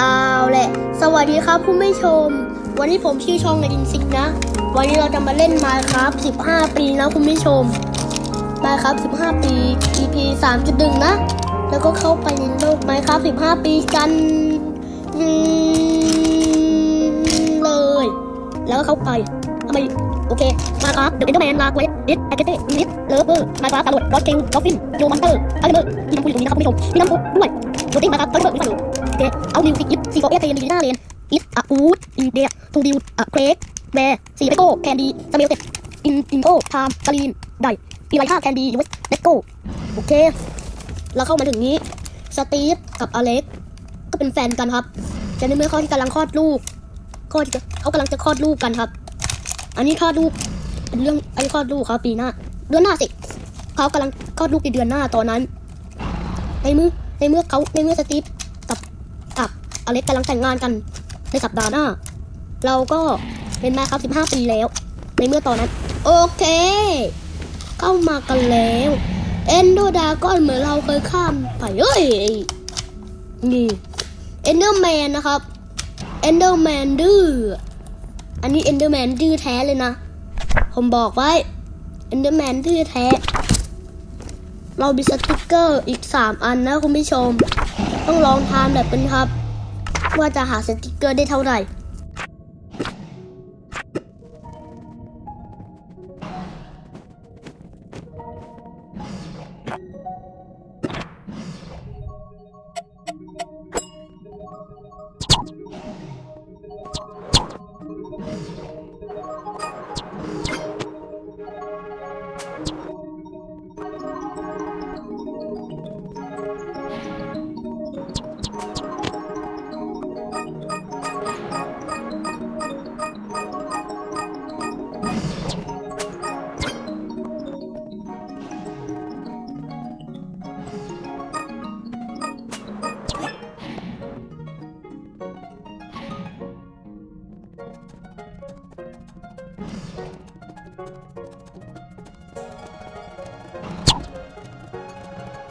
เอาแหละ สวัสดีครับผู้ไม่ชม วันนี้ผมชื่อช่องในดินซิกนะ วันนี้เราจะมาเล่นมาครับ15 ปีนะคุณผู้ชมมาครับ15 ปี EP 3.1 นะ แล้วก็เข้าไปในโลกไมครับ15 ปีกันเลย แล้วก็เข้าไปทำไมโอเค มาครับเดอะเอ็นเดอร์แมนลาเวสดิสแอคเตอร์ลิสเลิฟเวอร์มาครับตำรวจรถเก่งดอฟฟินโนมันเตอร์ไอเลอร์มีน้ำพุอยู่ตรงนี้นะครับคุณผู้ชมมีน้ำพุด้วยโรติ้งมาครับเตอร์เบิร์ดมีฟันโอ เคเอานิวฟิกยิปซีโฟเอสเทนดีหน้าเลนอิสอะอูดอินเดียทูดิวอะเครกแบร์ซีเบโก้แคนดี้สเมลเต็อินอินโอพามกาลีนไดอีไลท่าแคนดี้ยูเวสเลตโก้โอเค เราเข้ามาถึงนี้ สตีฟกับอเล็ก ก็เป็นแฟนกันครับแต่ในเมื่อเขาที่กำลังคลอดลูกคลอดเขากำลังจะคลอดลูกกันครับ อันนี้คลอดลูกเป็นเรื่องไอ้คลอดลูกครับปีหน้า เดือนหน้าสิเขากำลังคลอดลูกในเดือนหน้าตอนนั้น ในเมื่อในเมื่อเขาในเมื่อสตีฟ อเล็กกำลังแต่งงานกันในสัปดาห์หน้า เราก็เป็นมาครับ15 ปีแล้ว ในเมื่อตอนนั้น โอเค เข้ามากันแล้วเอนโดดาก้อนเหมือนเราเคยข้ามไปเอ้ยนี่เอนเดอร์แมนนะครับเอนเดอร์แมนดื้ออันนี้เอนเดอร์แมนดื้อแท้เลยนะ ผมบอกไว้เอนเดอร์แมนดื้อแท้ เรามีสติกเกอร์อีก 3 อันนะคุณผู้ชม ต้องลองทานแบบเป็นครับ ว่าจะหาสติกเกอร์ได้เท่าไหร่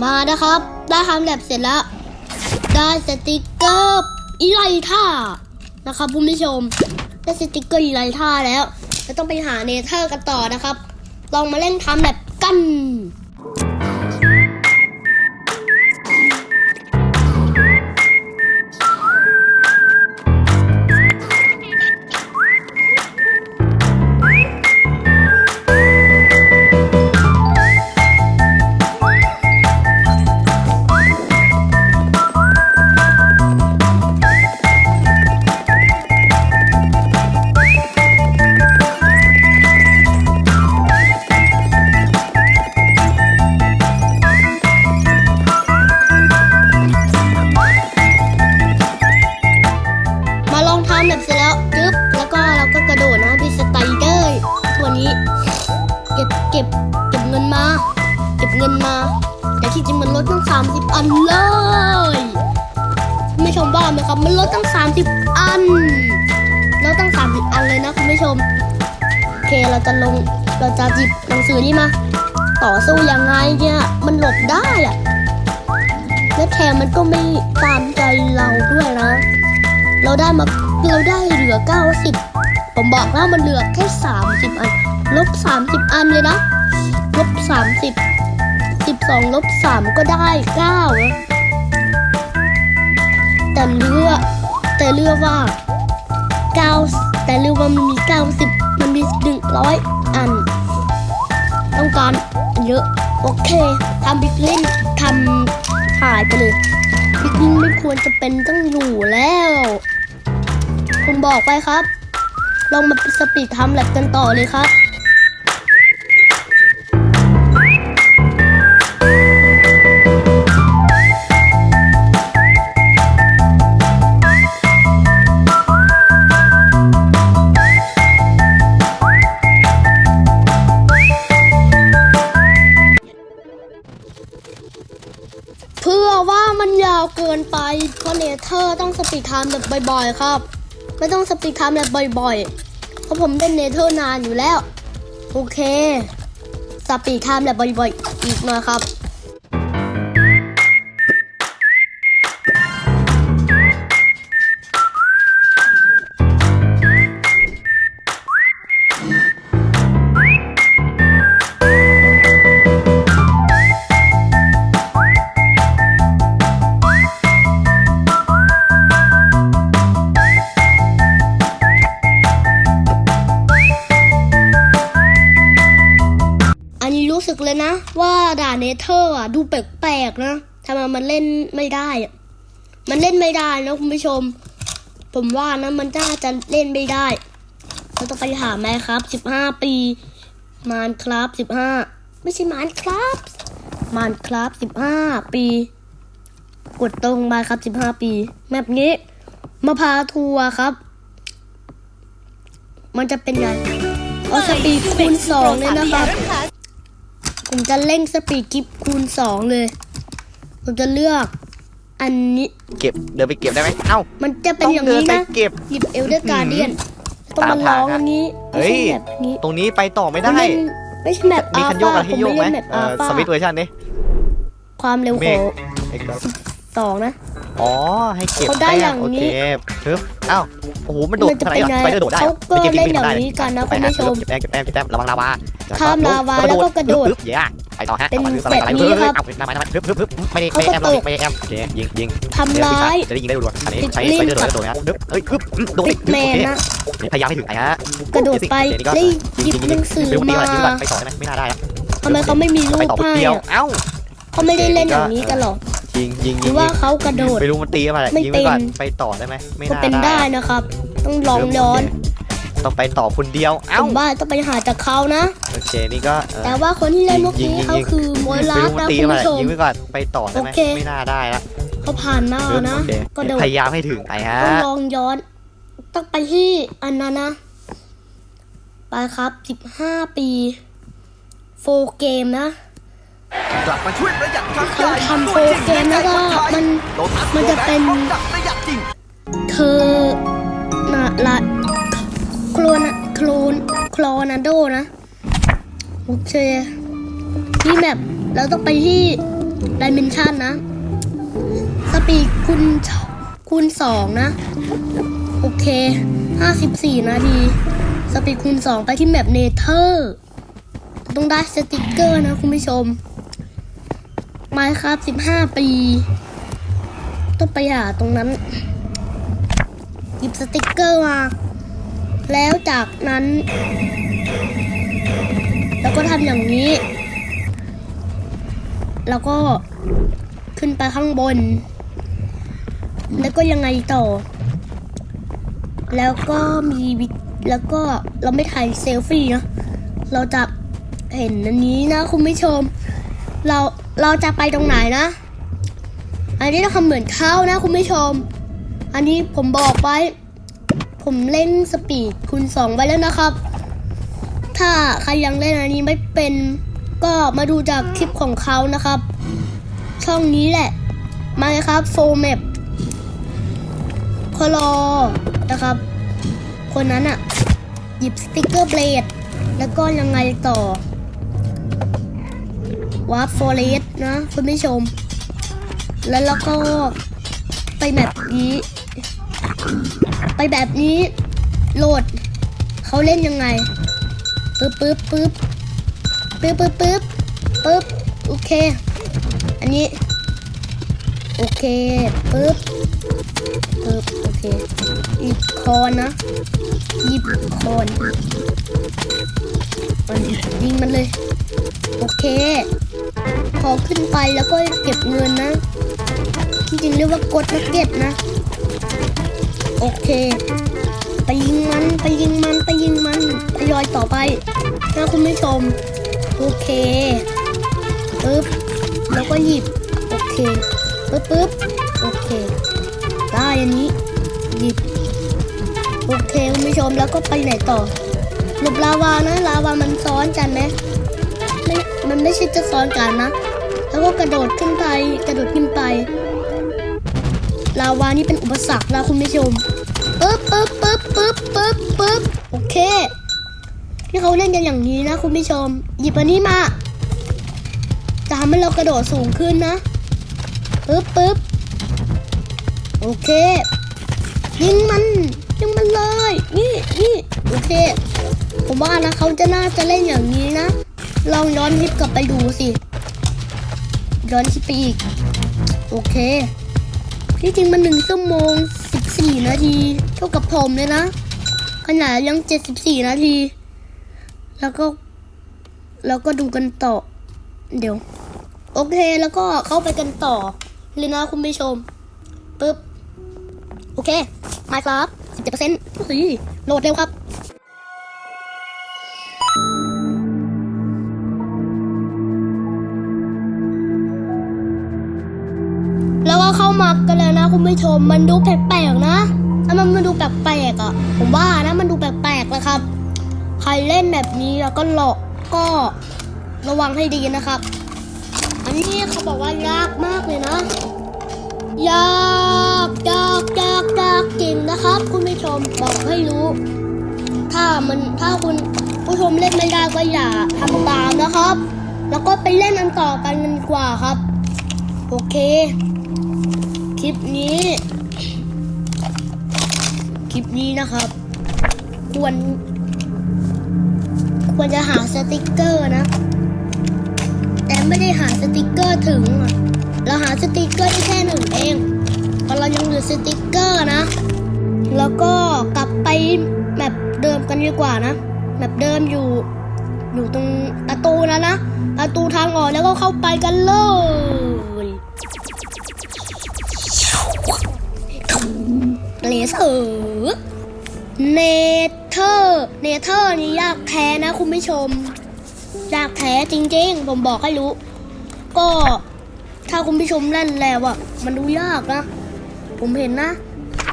มานะครับ ได้ทำแลบเสร็จแล้ว ได้สติกเกอร์อีไลท่านะครับคุณผู้ชม ได้สติกเกอร์อีไลท่าแล้วจะต้องไปหาเนเธอร์กันต่อนะครับ ลองมาเล่นทำแลบกัน เราจะหยิบหนังสือนี้มา ต่อสู้ยังไงเนี่ย มันหลบได้อะและแถมมันก็ไม่ตามใจเราด้วยนะ เราได้มาเราได้เหลือ 90 ผมบอกแล้วมันเหลือแค่ 30 อัน ลบ 30 อันเลยนะ ลบ 30 12 ลบ 3 ก็ได้ 9 แต่เลือกแต่เลือกว่า 9 แต่เลือกว่ามันมี 90 มันมี 100 อัน ต้องการเยอะ โอเคทำบิ๊กเล่นทำถ่ายไปเลยบิ๊กลินไม่ควรจะเป็นต้องอยู่แล้ว ผมบอกไปครับ ลองมาสปีดทำแลบกันต่อเลยครับาวเกินไปเพราะเนเธอร์ต้องสปีดไทม์แบบบ่อยๆ ครับ ไม่ต้องสปีดไทม์แบบบ่อยๆ เพราะผมเล่นเนเธอร์นานอยู่แล้ว โอเค สปีดไทม์แบบบ่อยๆ อีกหน่อยครับ เธอร์อะ ดูแปลกๆนะทำไมมันเล่นไม่ได้อะมันเล่นไม่ได้นะคุณผู้ชม ผมว่านะมันน่าจะเล่นไม่ได้เราต้องไปหาแม่ครับสิบห้าปี มานครับสิบห้าไม่ใช่มานครับ มานครับสิบห้าปี กดตรงมาครับสิบห้าปีแบบนี้ มาพาทัวร์ครับ มันจะเป็นไงเอาสปีดคูณสองเลยนะครับ ผมจะเร่งสปีดกิฟคูณสองเลย ผมจะเลือกอันนี้ เก็บเดินไปเก็บได้ไหมเอ้ามันจะเป็นต้องอย่างเดินนี้ไปนะ เก็บ หยิบเอลเดอร์การเดียนต้องมาตามร้ทางองอะอันนี้เฮ้ยไม่ใช่แบบนี้ตรงนี้ไปต่อไม่ได้ผมเล่นไม่ใช่แบบมีอาคันโยกฟาอะไรผให้มโยไม่กไหมเล่นแบบเออาอฟาสวิตช์เวอร์ชันนี้ความเร็วเมขอฆงเอ็กซ์สองนะ อ๋อให้เก็บเขาได้แต้มอย่างโอนี้เคปึ๊บเอ้าโอ้โหมันโดดมันจะขนาดนี้เหรอเป็นไงสไปเดอร์โดดได้เขาก็ไม่เล่นไม่อย่างนี้กันนะไปคุณผู้ชมเก็บแต้มเก็บแต้มเก็บแต้มระวังลาวาข้ามลาวาแล้วก็กระโดดปึ๊บเย้ไปต่อฮะเป็นอามาแบบนี้ครับเอาหน้าไม้หน้าไม้ปึ๊บปึ๊บปึ๊บไม่ได้เขาไม่ได้แอมก็เราตกไม่ได้แอมโอเคยิงยิงทำร้ายจะได้ยิงได้รัวๆอันนี้ติดใช้ลิ้สนไปเดอร์โดดโดดนะปึ๊บเฮ้ยปึ๊บโดดติดแมนนะโอเคพยายามให้ถึงไอ้ฮะกระโดดไปแล้วหยิบหนังสือไปมาไปต่อได้ไหมไม่น่าได้อะทำไมเขาไม่มีรูไปปต่อคนให้เดียวอะเอ้าเขาไม่ได้เล่นอย่างนี้กันหรอ ยิงยิงหยิรืงอว่าเขากระโดด ไม่รู้มันตีมาแหละไม่ยิงไปก่อนเป็น ไปต่อได้ไหมไม่ก็น่าเป็นได้นะครับ ต้องลองย้อนต้องไปต่อคนเดียวผเอ้ามว่าต้องไปหาจากเขานะ โอเคนี่ก็เออ แต่ว่าคนที่เล่นเมื่อยิกี้งยิง เขาคือโมยไม่รัสรู้มันนะตีคุณมาแหผู้ชมละยิงไปก่อนไปต่อได้ไหมโอเค ไม่น่าได้ละเขาผ่านหน้านะ โอเคกระโดด พยายามให้ถึงไอ้ฮะต้องลองย้อน ต้องไปที่อันนั้นนะ ไปครับ15ปี โฟเกมนะ กลับมาช่วยประหยัดครั้งใหญ่เขาทำโฟเกมแล้วก็มันโลตัสมันจะเป็นโลตัสประหยัดจริง เธอนาละโคลนโคลนโคลนาโดนะโอเคนี่แบบเราต้องไปที่ดิเมนชันนะสปีดคูณคูณสองนะ โอเคห้าสิบสี่นาที สปีดคูณสองไปที่แมปเนเธอร์ ต้องได้สติกเกอร์นะคุณผู้ชม มาครับสิบห้าปี ต้องไปหาตรงนั้น หยิบสติกเกอร์มา แล้วจากนั้น แล้วก็ทำอย่างนี้ แล้วก็ขึ้นไปข้างบน แล้วก็ยังไงต่อ แล้วก็มีวิแล้วก็เราไม่ถ่ายเซลฟี่นะ เราจะเห็นอันนี้นะคุณผู้ชม เรา เราจะไปตรงไหนนะ อันนี้เราทำเหมือนเข้านะ คุณผู้ชม อันนี้ผมบอกไว้ ผมเล่นสปีดคูณสองไว้แล้วนะครับ ถ้าใครยังเล่นอันนี้ไม่เป็น ก็มาดูจากคลิปของเขานะครับ ช่องนี้แหละ มาเลยครับโฟม a p คลอนะครับ คนนั้นอะหยิบสติกเกอร์เบลดแล้วก็ยังไงต่อวาร์ฟอเรส นะคุณผู้ชม แล้วแล้วก็ไปแบบนี้ ไปแบบนี้ โหลด เขาเล่นยังไงปึ๊บปึ๊บปึ๊บปึ๊บปึ๊บปึ๊บปึ๊บโอเค อันนี้ โอเคปึ๊บปึ๊บโอเคหยิบคอนนะหยิบคอนมันยิงมันเลย โอเค พอขึ้นไปแล้วก็เก็บเงินนะ จริงๆเรียกว่ากดนักเก็ตนะ โอเค ไปยิงมัน ไปยิงมัน ไปยิงมันทยอยต่อไปนะคุณผู้ชม โอเคปึ๊บแล้วก็หยิบ โอเคปึ๊บปึ๊บโอเค ได้อันนี้ หยิบ โอเคคุณผู้ชมแล้วก็ไปไหนต่อหลบลาวานะ ลาวามันซ้อนกันนะไม่มันไม่ใช่จะซ้อนกันนะ แล้วก็กระโดดขึ้นไป กระโดดขึ้นไป ลาวานี่เป็นอุปสรรคนะคุณผู้ชมปึ๊บปึ๊บปึ๊บปึ๊บปึ๊บปึ๊บโอเค ที่เขาเล่นกันอย่างนี้นะคุณผู้ชม หยิบอันนี้มาจะทำให้เรากระโดดสูงขึ้นนะปึ๊บปึ๊บโอเค ยิงมันยิงมันเลยนี่นี่โอเค ผมว่านะเขาจะน่าจะเล่นอย่างนี้นะ ลองย้อนคลิปกลับไปดูสิ ย้อนคลิปไปอีก โอเค ที่จริงมันหนึ่งชั่วโมงสิบสี่นาที เท่ากับผมเลยนะ ขนาดยังเจ็ดสิบสี่นาที แล้วก็แล้วก็ดูกันต่อ เดี๋ยว โอเคแล้วก็เข้าไปกันต่อเลยนะคุณผู้ชมปึ๊บ โอเคมาครับสิบเจ็ดเปอร์เซ็นต์โหลดเร็วครับ มากันแล้วนะคุณผู้ชมมันดูแปลกๆนะถ้ามันมันดูแปลกๆอะ ผมว่านะมันดูแปลกๆเลยครับ ใครเล่นแบบนี้แล้วก็หลอกก็ระวังให้ดีนะครับ อันนี้เขาบอกว่ายากมากเลยนะยากยากยากยากจริงนะครับ คุณผู้ชมบอกให้รู้ ถ้ามันถ้าคุณผู้ชมเล่นไม่ได้ก็อย่าทำตามนะครับ แล้วก็ไปเล่นอันต่อกันดีกว่าครับ โอเค คลิปนี้ คลิปนี้นะครับ ควร ควรจะหาสติกเกอร์นะ แต่ไม่ได้หาสติกเกอร์ถึง เราหาสติกเกอร์ได้แค่หนึ่งเองเพราะเรายังเหลือสติกเกอร์นะ แล้วก็กลับไปแมปเดิมกันดีกว่านะแมปเดิมอยู่ อยู่ตรงประตูนะนะประตูทางออกแล้วก็เข้าไปกันเลย เลเซอร์เนเธอร์เนเธอร์นี่ยากแท้นะคุณผู้ชม ยากแท้จริงๆ ผมบอกให้รู้ ก็ถ้าคุณผู้ชมเล่นแล้วอะมันดูยากนะ ผมเห็นนะ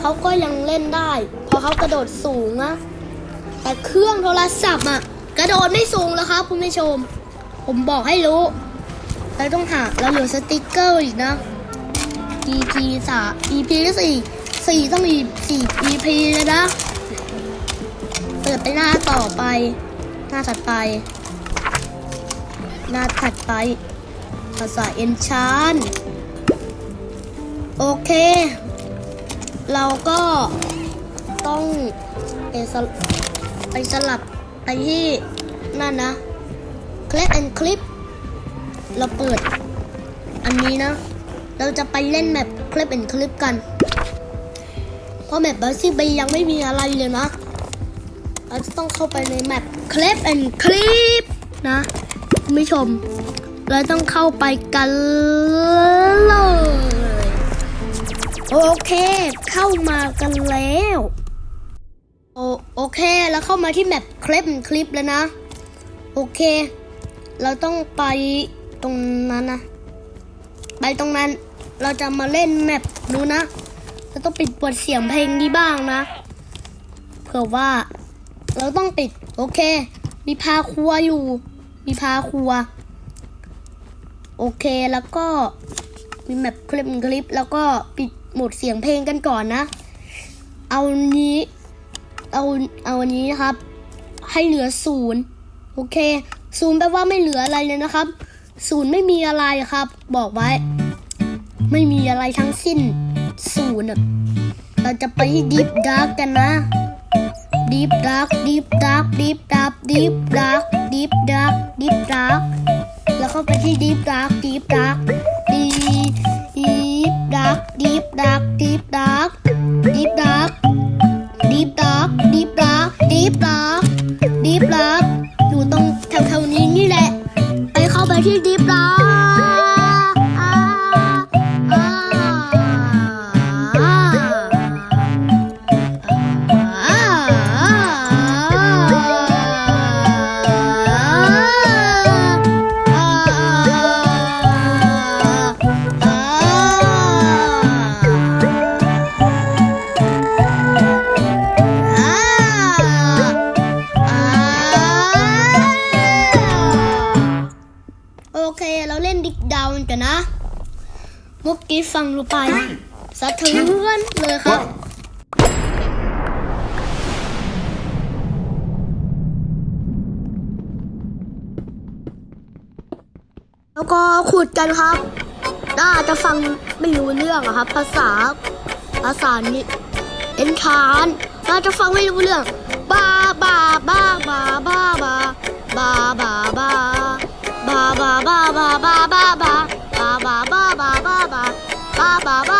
เขาก็ยังเล่นได้พราะเขากระโดดสูงนะแต่เครื่องโทรศัพท์อะกระโดดไม่สูงแล้วครับคุณผู้ชม ผมบอกให้รู้เราต้องหาเราเหลือสติกเกอร์อีกนะ EP สาม EP ที่สี่สี่ต้องมีสี่ EP เลยนะ เปิดไปหน้าต่อไป หน้าถัดไป หน้าถัดไป ภาษาเอนชานโอเค เราก็ต้องไปสลไปสลับไปที่นั่นนะคลิปแอนคลิปเราเปิดอันนี้นะ เราจะไปเล่นแมปคลิปแอนคลิปกัน เพราะแมปบัสซี่ไปยังไม่มีอะไรเลยนะ เราจะต้องเข้าไปในแมปคลิปแอนคลิปนะคุณผู้ชม เราต้องเข้าไปกันเลยโอเค เข้ามากันแล้วโอโอเค แล้วเข้ามาที่แมปคลิปคลิปแล้วนะ โอเค เราต้องไปตรงนั้นนะ ไปตรงนั้น เราจะมาเล่นแมปนู้นนะเราต้องปิดปิดเสียงเพลงนี้บ้างนะ เผื่อว่า เราต้องปิด โอเค มีพาครัวอยู่ มีพาครัว โอเคแล้วก็มีแมปคลิปคลิป แล้วก็ปิดหมดเสียงเพลงกันก่อนนะ เอานี้ เอาเอาอันนี้นะครับ ให้เหลือศูนย์โอเคศูนย์แปลว่าไม่เหลืออะไรเลยนะครับ ศูนย์ไม่มีอะไรครับ บอกไว้ ไม่มีอะไรทั้งสิ้นศูนย์เราจะไปที่ดิฟดาร์กกันนะดิฟดาร์กดิฟดาร์กดิฟดาร์กดิฟดาร์กดิฟดาร์กดิฟดาร์กแล้วเข้าไปที่ดิฟดาร์กดิฟดาร์ก นะ มุกกี้ฟังรูไปสะเทือนเลยครับแล้วก็ขุดกันครับ น่าจะฟังไม่รู้เรื่องอะครับ ภาษา ภาษานี้เอ็นคานน่าจะฟังไม่รู้เรื่องบ้าบ้าบ้าบ้าบ้าบ้าบ้าบาบาบาบาบาบาบ้า baba.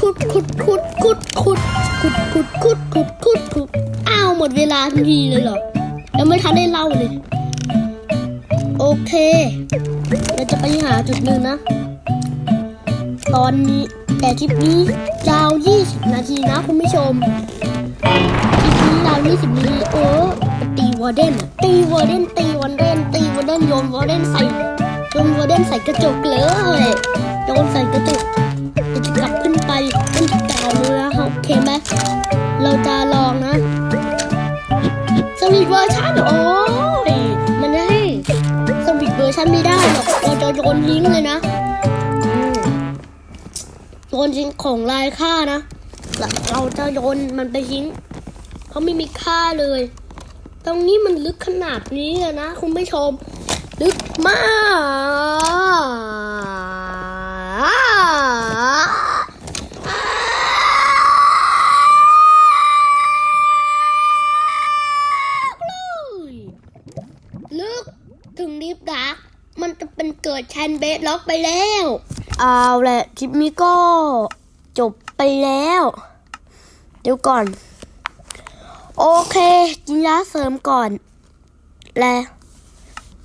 ขุดขุดขุดขุดขุดขุดขุดขุดขุดขุดขุดอ้าวหมดเวลาทีเลยเหรอยังไม่ทันได้เล่าเลย โอเคเราจะไปหาจุดหนึ่งนะ ตอนนี้แต่คลิปนี้ยาว 20 นาทีนะคุณผู้ชมคลิปนี้ยาว 20 นาทีเออตีวอร์เดนตีวอร์เดนตีวอร์เดนตีวอร์เดนโยนวอร์เดนใส่โยนวอร์เดนใส่กระจกเลยโยนใส่กระจก จะกลับขึ้นไปขึ้นที่เก่าเลยนะครับโอเคไหมเราจะลองนะสวิตเวอร์ชันโอ้ยมันได้สวิตเวอร์ชันไม่ได้หรอกเราจะโยนทิ้งเลยนะโยนทิ้งของลายค่านะ เราจะโยนมันไปทิ้งเพราะไม่มีค่าเลย ตรงนี้มันลึกขนาดนี้นะ คุณผู้ชม ลึกมากเลยลึกถึงดิฟดัก มันเกิดชันเบสล็อกไปแล้ว เอาแหละคลิปนี้ก็จบไปแล้ว เดี๋ยวก่อน โอเค กินยาเสริมก่อน และ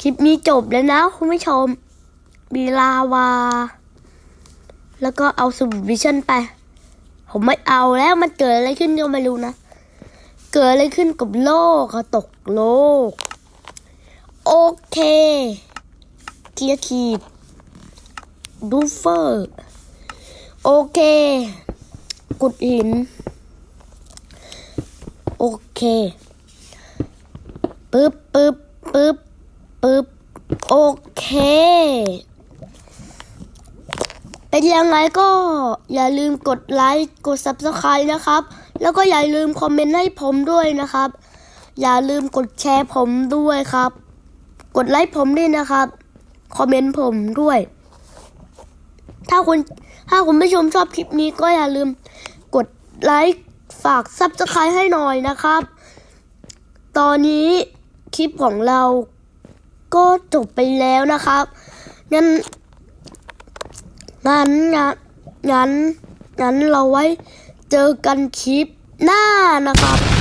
คลิปนี้จบแล้วนะคุณผู้ชมมีลาวา แล้วก็เอาสวิตวิชั่นไป ผมไม่เอาแล้วมันเกิดอะไรขึ้นก็ไม่รู้นะ เกิดอะไรขึ้นกับโลกตกโลก โอเค เกียร์ขีดดูเฟอร์ โอเค กดหิน โอเคปึ๊บปึ๊บปึ๊บปึ๊บโอเค เป็นยังไงก็อย่าลืมกดไลค์กด subscribe นะครับ แล้วก็อย่าลืมคอมเมนต์ให้ผมด้วยนะครับ อย่าลืมกดแชร์ผมด้วยครับ กดไลค์ผมด้วยนะครับ คอมเมนต์ผมด้วย ถ้าคุณถ้าคุณผู้ชมชอบคลิปนี้ก็อย่าลืมกดไลค์ฝากซับสไครต์ให้หน่อยนะครับ ตอนนี้คลิปของเราก็จบไปแล้วนะครับงั้นงั้นงั้นงั้นงั้นเราไว้เจอกันคลิปหน้านะครับ